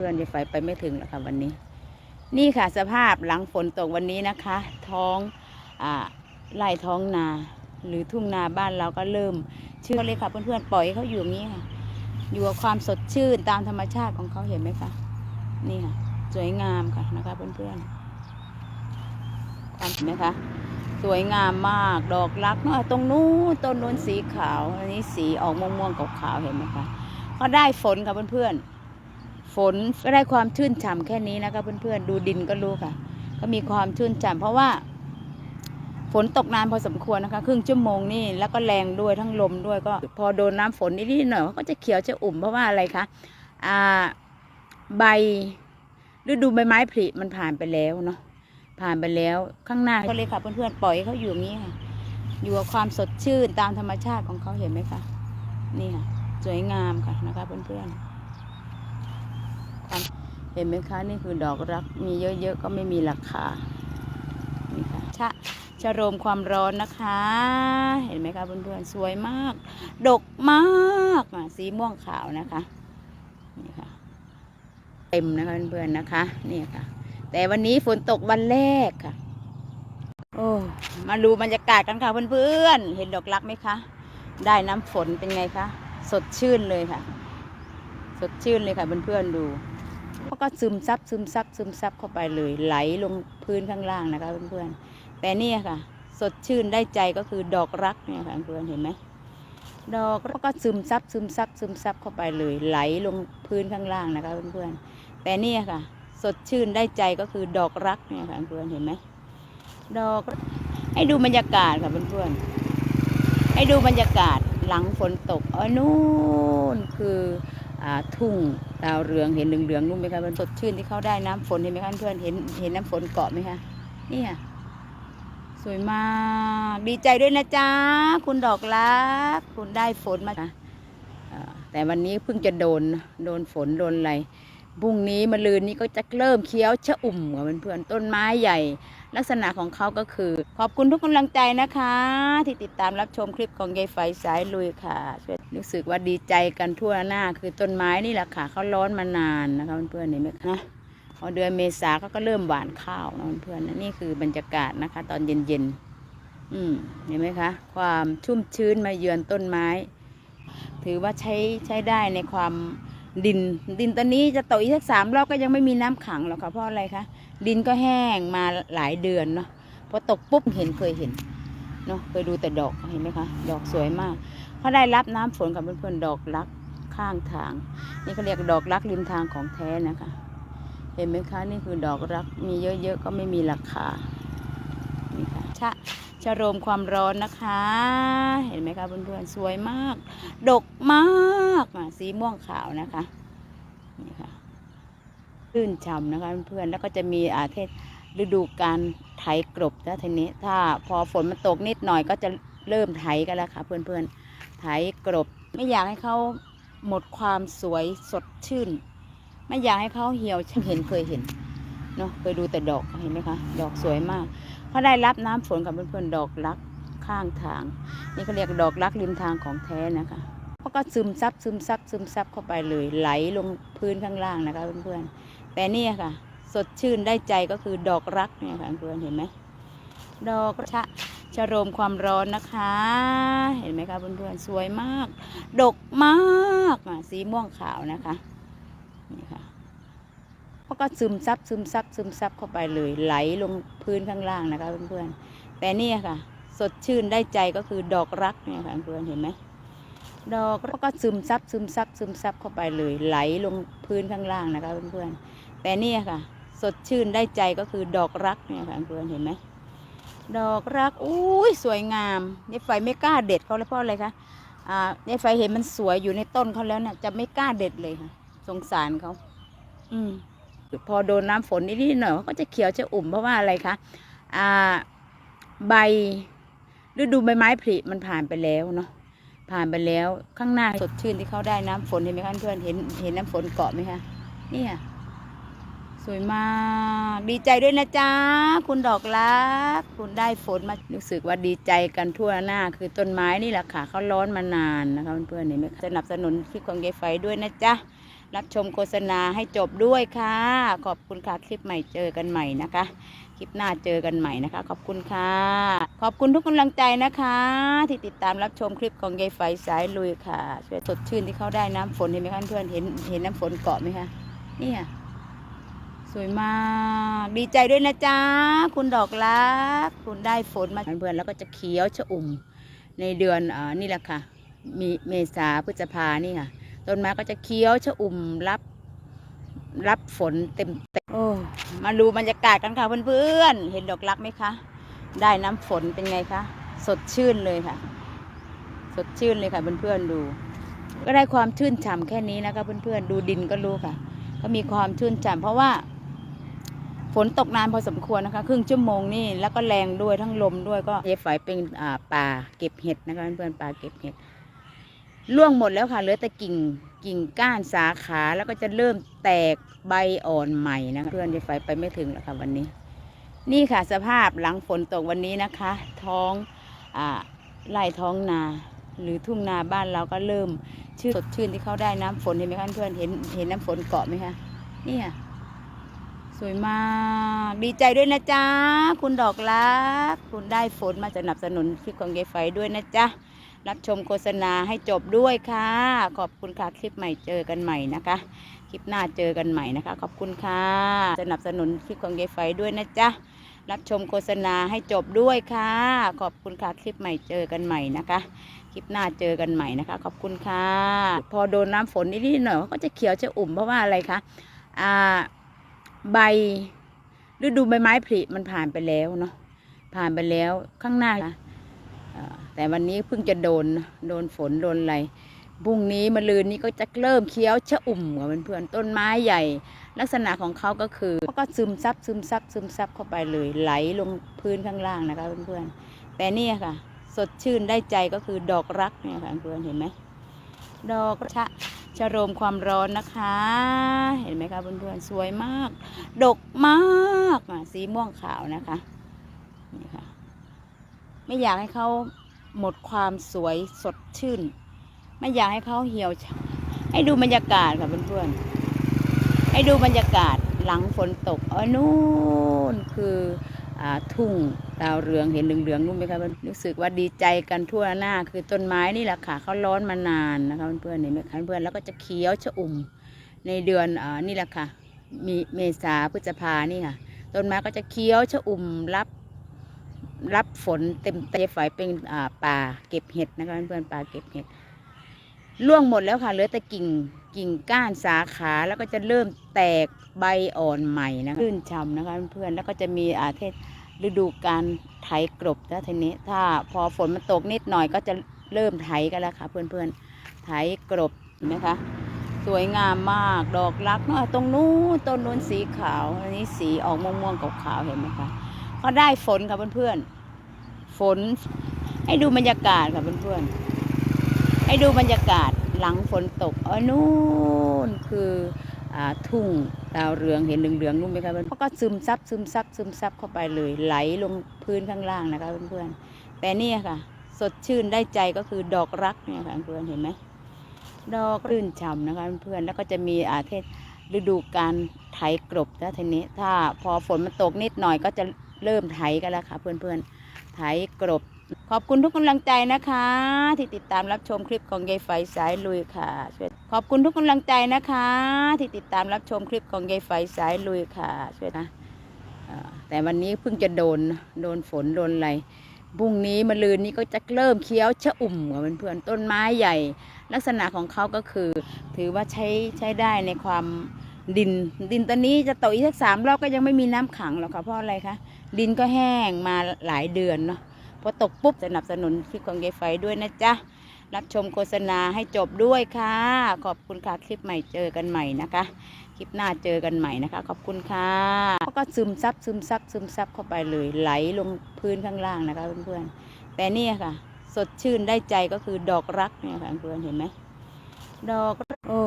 เพื่อนยายไฟไปไม่ถึงแล้วค่ะวันนี้ นี่ค่ะสภาพหลังฝนตกวันนี้นะคะ ท้องอ่าไร่ท้องนา หรือทุ่งนาบ้านเราก็เริ่มชื่อเลยค่ะเพื่อนๆปล่อยเขาอยู่อย่างนี้ค่ะ อยู่กับความสดชื่นตามธรรมชาติของเขาเห็นไหมคะนี่ค่ะ สวยงามค่ะนะคะเพื่อนๆความเห็นไหมคะสวยงามมากดอกรักเนาะตรงนู้นต้นนู้นสีขาวอันนี้สีออกม่วงๆกับขาวเห็นไหมคะก็ได้ฝนค่ะเพื่อนๆ ฝนก็ได้ความชื่นฉ่ำแค่นี้นะคะเพื่อนๆดูดินก็รู้ค่ะ ก็มีความชื่นฉ่ำเพราะว่า ฝนตกนานพอสมควรนะคะ ครึ่งชั่วโมงนี่แล้วก็แรงด้วยทั้งลมด้วยก็ พอโดนน้ำฝนนิดๆหน่อยก็จะเขียวจะอุ่มเพราะว่าอะไรคะอ่าใบฤดูใบไม้ผลิมันผ่านไปแล้วเนาะผ่านไปแล้วข้างหน้าก็เลยค่ะเพื่อนๆปล่อยเขาอยู่อย่างนี้ค่ะ อยู่กับความสดชื่นตามธรรมชาติของเขาเห็นไหมคะนี่ค่ะ สวยงามค่ะนะคะเพื่อนๆ เห็นไหมคะนี่คือดอกรักมีเยอะๆก็ไม่มีราคานี่ค่ะชะชะโรมความร้อนนะคะ เห็นไหมคะเพื่อนๆสวยมาก ดกมากอะสีม่วงขาวนะคะนี่ค่ะเต็มนะคะเพื่อนๆนะคะนี่ค่ะ แต่วันนี้ฝนตกวันแรกค่ะ โอ้มาดูบรรยากาศกันค่ะเพื่อนๆเห็นดอกรักไหมคะได้น้ำฝนเป็นไงคะสดชื่นเลยค่ะ สดชื่นเลยค่ะเพื่อนๆดู เขาก็ซึมซับซึมซับซึมซับเข้าไปเลยไหลลงพื้นข้างล่างนะคะเพื่อนๆแต่นี่ค่ะ สดชื่นได้ใจก็คือดอกรักเนี่ยค่ะเพื่อนเห็นไหมดอกรักก็ซึมซับซึมซับซึมซับเข้าไปเลย ไหลลงพื้นข้างล่างนะคะเพื่อนๆแต่นี่ค่ะ สดชื่นได้ใจก็คือดอกรักเนี่ยค่ะเพื่อนเห็นไหมดอกให้ดูบรรยากาศค่ะเพื่อนๆให้ดูบรรยากาศหลังฝนตกอ๋อนู่นคือ ทุ่งดาวเรืองเห็นเหลืองๆนุ่มไหมคะมันสดชื่นที่เขาได้น้ำฝนเห็นไหมคะเพื่อนเห็นเห็นน้ำฝนเกาะไหมคะนี่ค่ะสวยมาก ดีใจด้วยนะจ๊ะ คุณดอกรัก คุณได้ฝนมาแต่วันนี้เพิ่งจะโดน โดนฝน โดนอะไร พรุ่งนี้มะรืนนี้ก็จะเริ่มเคี้ยวชะอุ่มกับเพื่อนๆต้นไม้ใหญ่ ลักษณะของเขาก็คือ ขอบคุณทุกกำลังใจนะคะ ที่ติดตามรับชมคลิปของยายไฟสายลุยค่ะช่วยรู้สึกว่าดีใจกันทั่วหน้า คือต้นไม้นี่แหละค่ะเขาร้อนมานานนะคะเพื่อนๆเห็นไหมคะพอเดือนเมษาเขาก็เริ่มหวานข้าวนะเพื่อนๆนี่คือบรรยากาศนะคะ ตอนเย็นๆอืมเห็นไหมคะ ความชุ่มชื้นมาเยือนต้นไม้ ถือว่าใช้ใช้ได้ในความ ดิน ดินตอนนี้จะตกอีกสักสามรอบก็ยังไม่มีน้ำขังหรอกค่ะเพราะอะไรคะดินก็แห้งมาหลายเดือนเนาะพอตกปุ๊บเห็นเคยเห็นเนาะเคยดูแต่ดอกเห็นไหมคะดอกสวยมากเขาได้รับน้ำฝนกับเพื่อนๆดอกรักข้างทาง นี่เขาเรียกดอกรักริมทางของแท้นะคะ เห็นไหมคะนี่คือดอกรักมีเยอะๆก็ไม่มีราคานี่ค่ะชะ ชะโรมความร้อนนะคะ เห็นไหมคะเพื่อนๆสวยมาก ดกมากสีม่วงขาวนะคะนี่ค่ะลื่นฉ่ำนะคะเพื่อนๆแล้วก็จะมีอาเทศฤดูการไถกลบนะทีนี้ ถ้าพอฝนมันตกนิดหน่อยก็จะเริ่มไถกันแล้วค่ะเพื่อนๆไถกลบ ไม่อยากให้เขาหมดความสวยสดชื่น ไม่อยากให้เขาเหี่ยวเห็นเคยเห็นเนาะเคยดูแต่ดอกเห็นไหมคะ ดอกสวยมาก เขาได้รับน้ำฝนกับเพื่อนๆดอกรักข้างทาง นี่เขาเรียกดอกรักริมทางของแท้นะคะเขาก็ซึมซับซึมซับซึมซับเข้าไปเลยไหลลงพื้นข้างล่างนะคะเพื่อนๆแต่นี่ค่ะ สดชื่นได้ใจก็คือดอกรักเนี่ยค่ะเพื่อนเห็นไหมดอกชะชะโรมความร้อนนะคะ เห็นไหมคะเพื่อนๆสวยมาก ดกมากสีม่วงขาวนะคะนี่ค่ะ ก็ซึมซับซึมซับซึมซับเข้าไปเลยไหลลงพื้นข้างล่างนะคะเพื่อนๆแต่นี่ค่ะ สดชื่นได้ใจก็คือดอกรักเนี่ยค่ะเพื่อนเห็นไหมดอกรักก็ซึมซับซึมซับซึมซับเข้าไปเลย ไหลลงพื้นข้างล่างนะคะเพื่อนๆแต่นี่ค่ะ สดชื่นได้ใจก็คือดอกรักเนี่ยค่ะเพื่อนเห็นไหมดอกรักอุ้ยสวยงามยายไฟไม่กล้าเด็ดเขาเลยเพราะอะไรคะอ่ายายไฟเห็นมันสวยอยู่ในต้นเขาแล้วเนี่ยจะไม่กล้าเด็ดเลยค่ะ สงสารเขาอืม พอโดนน้ำฝนนิดๆหน่อยก็จะเขียวจะอุ่มเพราะว่าอะไรคะอ่าใบฤดูใบไม้ผลิมันผ่านไปแล้วเนาะผ่านไปแล้วข้างหน้าสดชื่นที่เขาได้น้ำฝนเห็นไหมคะเพื่อนเห็นเห็นน้ำฝนเกาะไหมคะเนี่ยส วยมาก ดีใจด้วยนะจ๊ะ คุณดอกรัก คุณได้ฝนมารู้สึกว่าดีใจกันทั่วหน้า คือต้นไม้นี่แหละค่ะเขาร้อนมานานนะคะเพื่อนๆเห็นไหมสนับสนุนคลิปของยายไฟด้วยนะจ๊ะ รับชมโฆษณาให้จบด้วยค่ะ ขอบคุณค่ะคลิปใหม่เจอกันใหม่นะคะ คลิปหน้าเจอกันใหม่นะคะ ขอบคุณค่ะ ขอบคุณทุกกำลังใจนะคะ ที่ติดตามรับชมคลิปของยายไฟสายลุยค่ะช่วยสดชื่นที่เขาได้น้ำฝนเห็นไหมคะเพื่อนเห็นเห็นน้ำฝนเกาะไหมคะนี่ย สวยมาก ดีใจด้วยนะจ๊ะ คุณดอกรัก คุณได้ฝนมาเพื่อนๆแล้วก็จะเขียวชะอุ่ม ในเดือนอ่านี่แหละค่ะ มีเมษาพฤษภานี่ค่ะ ต้นไม้ก็จะเขียวชะอุ่มรับรับฝนเต็มเต็มโอ้มาดูบรรยากาศกันค่ะเพื่อนๆ เห็นดอกรักไหมคะ ได้น้ำฝนเป็นไงคะ สดชื่นเลยค่ะ สดชื่นเลยค่ะเพื่อนๆดู ก็ได้ความชื่นฉ่ำแค่นี้นะคะเพื่อนๆ ดูดินก็รู้ค่ะ ก็มีความชื่นฉ่ำเพราะว่า ฝนตกนานพอสมควรนะคะครึ่งชั่วโมงนี่แล้วก็แรงด้วยทั้งลมด้วยก็เยฝายเป็นป่าเก็บเห็ดนะคะเพื่อนป่าเก็บเห็ดล่วงหมดแล้วค่ะเหลือแต่กิ่งกิ่งก้านสาขาแล้วก็จะเริ่มแตกใบอ่อนใหม่นะคะเพื่อนเยฝายไปไม่ถึงแล้วค่ะวันนี้ นี่ค่ะสภาพหลังฝนตกวันนี้นะคะ ท้องอไร่ท้องนาหรือทุ่งนาบ้านเราก็เริ่มชื่นสดชื่นที่เขาได้น้ำฝนเห็นไหมคะเพื่อนเห็นเห็นน้ำฝนเกาะไหมคะเนี่ย สวยมาก ดีใจด้วยนะจ๊ะ คุณดอกรัก คุณได้ฝนมาสนับสนุนคลิปของยายไฟด้วยนะจ๊ะ รับชมโฆษณาให้จบด้วยค่ะ ขอบคุณค่ะ คลิปใหม่เจอกันใหม่นะคะ คลิปหน้าเจอกันใหม่นะคะ ขอบคุณค่ะ สนับสนุนคลิปของยายไฟด้วยนะจ๊ะ รับชมโฆษณาให้จบด้วยค่ะ ขอบคุณค่ะ คลิปใหม่เจอกันใหม่นะคะ คลิปหน้าเจอกันใหม่นะคะ ขอบคุณค่ะ พอโดนน้ำฝนนิดๆหน่อยก็จะเขียวจะอุ่มเพราะว่าอะไรคะ อ่า ใบฤดูใบไม้ผลิมันผ่านไปแล้วเนาะผ่านไปแล้วข้างหน้าแต่วันนี้เพิ่งจะโดนโดนฝนโดนอะไรพรุ่งนี้มะรืนนี้ก็จะเริ่มเคี้ยวชะอุ่มกับเพื่อนๆต้นไม้ใหญ่ ลักษณะของเขาก็คือก็ซึมซับซึมซับซึมซับเข้าไปเลย ไหลลงพื้นข้างล่างนะคะเพื่อนๆแต่นี่ค่ะ สดชื่นได้ใจก็คือดอกรักเนี่ยค่ะเพื่อนเห็นไหมดอกชะ ชโรมความร้อนนะคะ เห็นไหมคะเพื่อนๆสวยมาก ดกมากสีม่วงขาวนะคะนี่ค่ะไม่อยากให้เขาหมดความสวยสดชื่น ไม่อยากให้เขาเหี่ยว ให้ดูบรรยากาศค่ะเพื่อนๆให้ดูบรรยากาศหลังฝนตกเออนู่นคือ ทุ่งดาวเรืองเห็นเหลืองๆนู่นไหมคะรู้สึกว่าดีใจกันทั่วหน้า คือต้นไม้นี่แหละค่ะเขาร้อนมานานนะคะเพื่อนๆเห็นไหมคะเพื่อนๆแล้วก็จะเขียวชะอุ่มในเดือนอนี่แหละค่ะมีเมษาพฤษภานี่ค่ะ ต้นไม้ก็จะเขียวชะอุ่มรับ รับฝนเต็มเต็มฝายเป็นป่าเก็บเห็ดนะคะเพื่อนๆป่าเก็บเห็ดล่วงหมดแล้วค่ะเหลือแต่กิ่งกิ่งก้านสาขาแล้วก็จะเริ่มแตกใบอ่อนใหม่นะคะลื่นฉ่ำนะคะเพื่อนๆแล้วก็จะมีอาเทศ ฤดูการไถกลบแล้วทีนี้ ถ้าพอฝนมันตกนิดหน่อยก็จะเริ่มไถกันแล้วค่ะ เพื่อนๆไถกลบนไหมคะ สวยงามมากดอกรักเนาะตรงนู้นต้นนู้นสีขาวอันนี้สีออกม่วงๆขาวๆเห็นไหมคะก็ได้ฝนค่ะเพื่อนๆฝน ให้ดูบรรยากาศค่ะเพื่อนๆให้ดูบรรยากาศหลังฝนตกเออนู่นคือ ทุ่งดาวเรืองเห็นเหลืองๆนู่นไหมคะเพื่อนเขาก็ซึมซับซึมซับซึมซับเข้าไปเลยไหลลงพื้นข้างล่างนะคะเพื่อนๆแต่นี่ค่ะ สดชื่นได้ใจก็คือดอกรักเนี่ยค่ะเพื่อนเห็นไหมดอกรื่นฉ่ำนะคะเพื่อนๆแล้วก็จะมีอาเทศฤดูการไถกลบแล้วทีนี้ ถ้าพอฝนมันตกนิดหน่อยก็จะเริ่มไถกันแล้วค่ะ เพื่อนๆไถกลบ ขอบคุณทุกกำลังใจนะคะ ที่ติดตามรับชมคลิปของยายไฟสายลุยค่ะ ช่วยขอบคุณทุกกำลังใจนะคะ ที่ติดตามรับชมคลิปของยายไฟสายลุยค่ะช่วยนะแต่วันนี้เพิ่งจะโดนโดนฝนโดนอะไรพรุ่งนี้มะรืนนี้ก็จะเริ่มเคี้ยวชะอุ่มกับเพื่อนๆต้นไม้ใหญ่ ลักษณะของเขาก็คือ ถือว่าใช้ใช้ได้ในความดิน ดินตอนนี้จะตกอีกสักสามรอบก็ยังไม่มีน้ำขังหรอกค่ะเพราะอะไรคะดินก็แห้งมาหลายเดือนเนาะ พอตกปุ๊บสนับสนุนคลิปของยายไฟด้วยนะจ๊ะ รับชมโฆษณาให้จบด้วยค่ะ ขอบคุณค่ะคลิปใหม่เจอกันใหม่นะคะ คลิปหน้าเจอกันใหม่นะคะ ขอบคุณค่ะเขาก็ซึมซับซึมซับซึมซับเข้าไปเลยไหลลงพื้นข้างล่างนะคะเพื่อนๆแต่นี่ค่ะ สดชื่นได้ใจก็คือดอกรักเนี่ยค่ะเพื่อนเห็นไหมดอกรักโอ้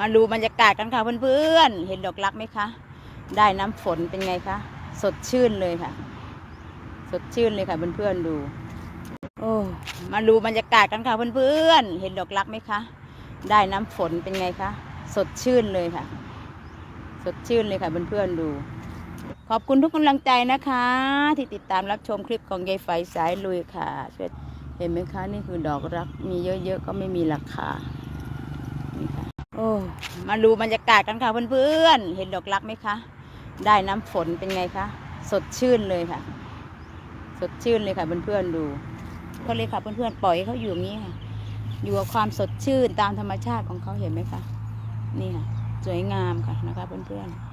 มาดูบรรยากาศกันค่ะเพื่อนๆเห็นดอกรักไหมคะ ได้น้ำฝนเป็นไงคะสดชื่นเลยค่ะ สดชื่นเลยค่ะเพื่อนๆดู โอ้มาดูบรรยากาศกันค่ะเพื่อนๆเห็นดอกรักไหมคะ ได้น้ำฝนเป็นไงคะสสดชื่นเลยค่ะ สดชื่นเลยค่ะเพื่อนๆดู ขอบคุณทุกกำลังใจนะคะ ที่ติดตามรับชมคลิปของยายไฟสายลุยค่ะช่วยเห็นไหมคะนี่คือดอกรักมีเยอะๆก็ไม่มีราคานี่ค่ะโอ้มาดูบรรยากาศกันค่ะเพื่อนๆเห็นดอกรักไหมคะ ได้น้ำฝนเป็นไงคะสดชื่นเลยค่ะ สดชื่นเลยค่ะเพื่อนๆดูก็เลยค่ะเพื่อนๆปล่อยให้เขาอยู่อย่างนี้ค่ะ อยู่กับความสดชื่นตามธรรมชาติของเขาเห็นไหมคะนี่ค่ะ สวยงามค่ะนะคะเพื่อนๆ